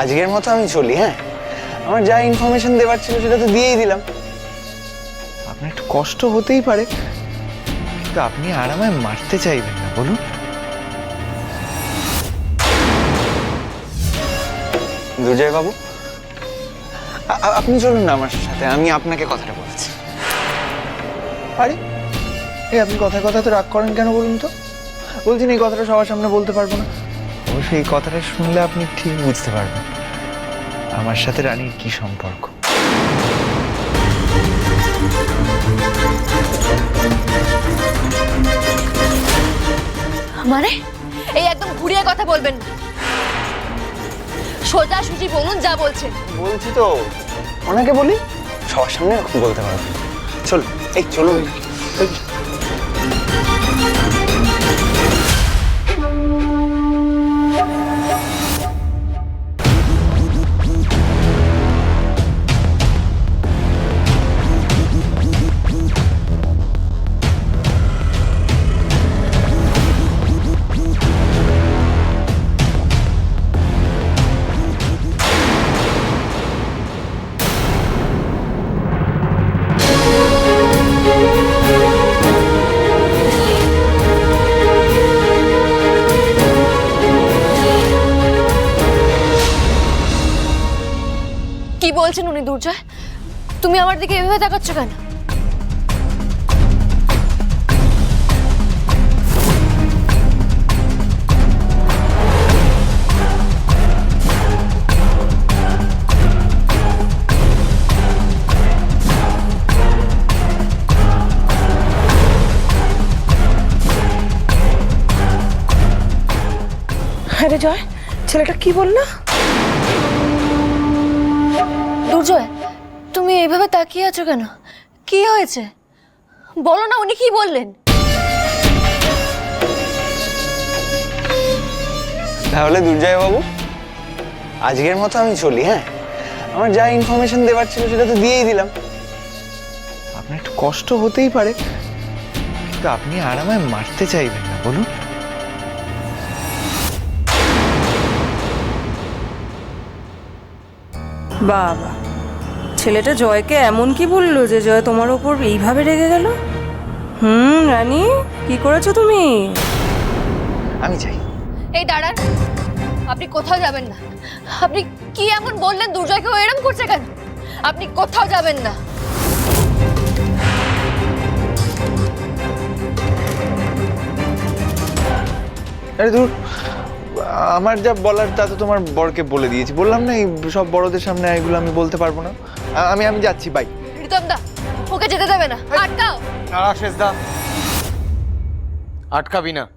আজকের মতো আমি চলি হ্যাঁ? আমার যা ইনফরমেশন দেওয়ার ছিল সেটা তো দিয়েই দিলাম। আপনার একটু কষ্ট হতেই পারে কিন্তু আপনি আর আমায় মারতে চাইবেন না বলুন। দুজয় বাবু আপনি চলুন না আমার সাথে আমি আপনাকে কথাটা বলছি। আরে এই আপনি কথায় কথা তো রাগ করেন কেন বলুন তো? বলছেন এই কথাটা সবার সামনে বলতে পারব না। অবশ্যই এই কথাটা শুনলে আপনি ঠিক বুঝতে পারবেন। আমার সাথে রানীর কি সম্পর্ক? মানে? এই একদম ঘুরিয়ে কথা বলবেন না। সোজা সুজি বলুন যা বলছেন। বলছি তো। ওনাকে বলি সবার সামনে বলতে পারবেন চল এই চলুন। কি বলছেন উনি, দুর্জয়? তুমি আমার দিকে এভাবে তাকাচ্ছ কেন? আরে জয়, ছেলেটা কি বলল? দুর্জয় তুমি এভাবে তাকিয়ে আছো কেন? কি হয়েছে? বলো না উনি কি বললেন? তাহলে দুর্জয় বাবু আজকের মতো আমি চলি হ্যাঁ? আমার যা ইনফরমেশন দেওয়ার ছিল সেটা তো দিয়েই দিলাম। আপনার একটু কষ্ট হতেই পারে কিন্তু আপনি আর আমায় মারতে চাইবেন না বলুন। বাবা ছেলেটা জয়কে এমন কি বলল যে জয় তোমার ওপর এইভাবে রেগে গেল? হুম রানী কি করেছ তুমি? আমি চাই। এই দাঁড়ান আপনি কোথাও যাবেন না। আপনি কি এমন বললেন দুর্জয়কে ও এরম করছে কেন? আপনি কোথাও যাবেন না। আরে দূর। আমার যা বলার তা তো তোমার বরকে বলে দিয়েছি। বললাম না এই সব বড়দের সামনে এগুলো আমি বলতে পারব না। আ- আমি আমি যাচ্ছি বাই প্রীতম দা ওকে যেতে দেবে না আটকাও। শেষ দা আটকাবি না।